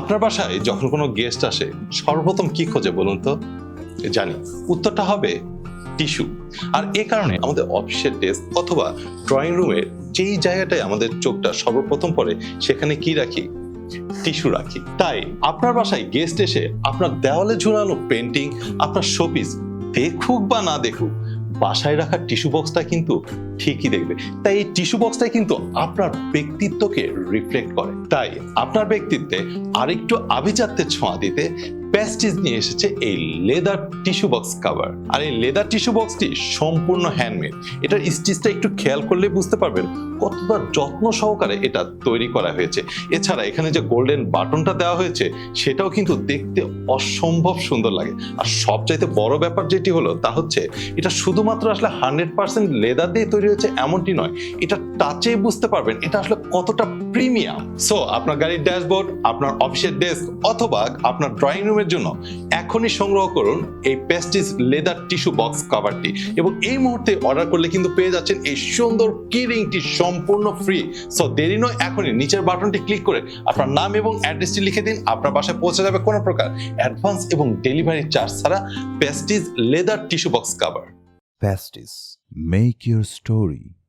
আপনার বাসায় যখন কোনো গেস্ট আসে, সর্বপ্রথম কি খোঁজে বলুন তো? জানি। উত্তরটা হবে টিস্যু। আর এ কারণে আমাদের অফিসের ডেস্ক অথবা ড্রয়িং রুমের যেই জায়গাটায় আমাদের চোখটা সর্বপ্রথম পড়ে, সেখানে কি রাখি? টিস্যু রাখি। তাই আপনার বাসায় গেস্ট এসে আপনার দেওয়ালে ঝুলানো পেন্টিং আপনার শোপিস দেখুক বা না দেখুক বাসায় রাখা টিস্যু বক্সটা কিন্তু ঠিকই দেখবে। তাই এই টিস্যু বক্সটাই কিন্তু আপনার ব্যক্তিত্বকে রিফ্লেক্ট করে। তাই আপনার ব্যক্তিত্বে আরেকটু আভিজাত্যের ছোঁয়া দিতে প্যাস্টিজ নিয়ে এসেছে এই লেদার টিস্যু বক্স কভার আর এই লেদার টিস্যু বক্সটি সম্পূর্ণ হ্যান্ডমেড এটার স্টিচটা একটু খেয়াল করলে বুঝতে পারবেন কতটা যত্ন সহকারে এটা তৈরি করা হয়েছে। এছাড়া এখানে যে গোল্ডেন বাটনটা দেওয়া হয়েছে, সেটাও কিন্তু দেখতে অসম্ভব সুন্দর লাগে। আর সবচাইতে বড় ব্যাপার যেটি হলো, তা হচ্ছে এটা শুধুমাত্র আসলে হান্ড্রেড পার্সেন্ট লেদার দিয়ে তৈরি হয়েছে এমনটি নয়, এটা টাচে বুঝতে পারবেন এটা আসলে কতটা প্রিমিয়াম সো আপনার গাড়ির ড্যাশবোর্ড আপনার অফিসের ডেস্ক অথবা আপনার ড্রয়িং রুমের জন্য এখনই সংগ্রহ করুন এই পেস্টিস লেদার টিস্যু বক্স কভারটি এবং এই মুহূর্তে অর্ডার করলে কিন্তু পেয়ে যাচ্ছেন এই সুন্দর কি রিংটি সম্পূর্ণ ফ্রি সো দেরি নয়, এখনই নিচের বাটনটি ক্লিক করে আপনার নাম এবং অ্যাড্রেসটি লিখে দিন, আপনার বাসায় পৌঁছে যাবে কোনো প্রকার অ্যাডভান্স এবং ডেলিভারি চার্জ ছাড়া Pastis leather tissue box cover Pastis. Make your story.